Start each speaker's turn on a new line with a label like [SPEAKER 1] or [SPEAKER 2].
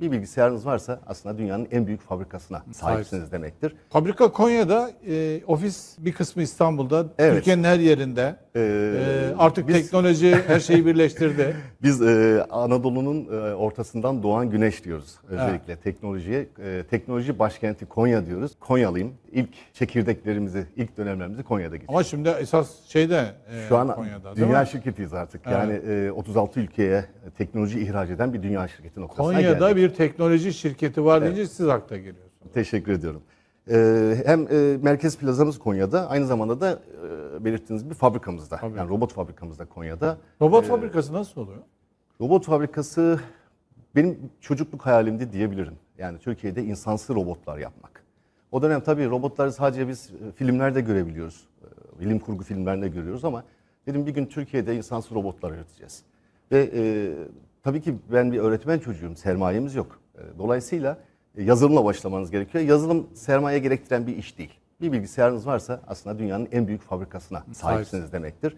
[SPEAKER 1] Bir bilgisayarınız varsa aslında dünyanın en büyük fabrikasına sahipsiniz demektir.
[SPEAKER 2] Fabrika Konya'da, e, ofis bir kısmı İstanbul'da,
[SPEAKER 1] Evet.
[SPEAKER 2] Türkiye'nin her yerinde.
[SPEAKER 1] Ee,
[SPEAKER 2] E, artık
[SPEAKER 1] biz-
[SPEAKER 2] teknoloji her şeyi birleştirdi.
[SPEAKER 1] Biz e, Anadolu'nun e, ortasından doğan güneş diyoruz özellikle teknolojiye. E, teknoloji başkenti Konya diyoruz. Konyalıyım. İlk çekirdeklerimizi, ilk dönemlerimizi Konya'da geçirdik.
[SPEAKER 2] Ama şimdi esas şeyde e,
[SPEAKER 1] Şu an
[SPEAKER 2] Konya'da değil
[SPEAKER 1] dünya
[SPEAKER 2] mi?
[SPEAKER 1] şirketiyiz artık. Yani e, 36 ülkeye teknoloji ihraç eden bir dünya şirketi noktasına
[SPEAKER 2] Konya'da
[SPEAKER 1] geldik.
[SPEAKER 2] bir teknoloji şirketi var deyince siz akla geliyorsunuz.
[SPEAKER 1] Teşekkür ediyorum. E, hem e, merkez plazamız Konya'da, aynı zamanda da e, belirttiğiniz bir fabrikamızda.
[SPEAKER 2] Fabrika.
[SPEAKER 1] Yani robot fabrikamızda Konya'da.
[SPEAKER 2] Robot fabrikası nasıl oluyor?
[SPEAKER 1] Robot fabrikası benim çocukluk hayalimdi diyebilirim. Yani Türkiye'de insansız robotlar yapmak. O dönem tabii robotları sadece biz e, filmlerde görebiliyoruz. E, Bilim kurgu filmlerinde görüyoruz ama dedim bir gün Türkiye'de insansız robotlar üreteceğiz. Ve e, tabii ki ben bir öğretmen çocuğum, sermayemiz yok. E, dolayısıyla e, yazılımla başlamanız gerekiyor. Yazılım sermaye gerektiren bir iş değil. Bir bilgisayarınız varsa aslında dünyanın en büyük fabrikasına sahipsiniz demektir.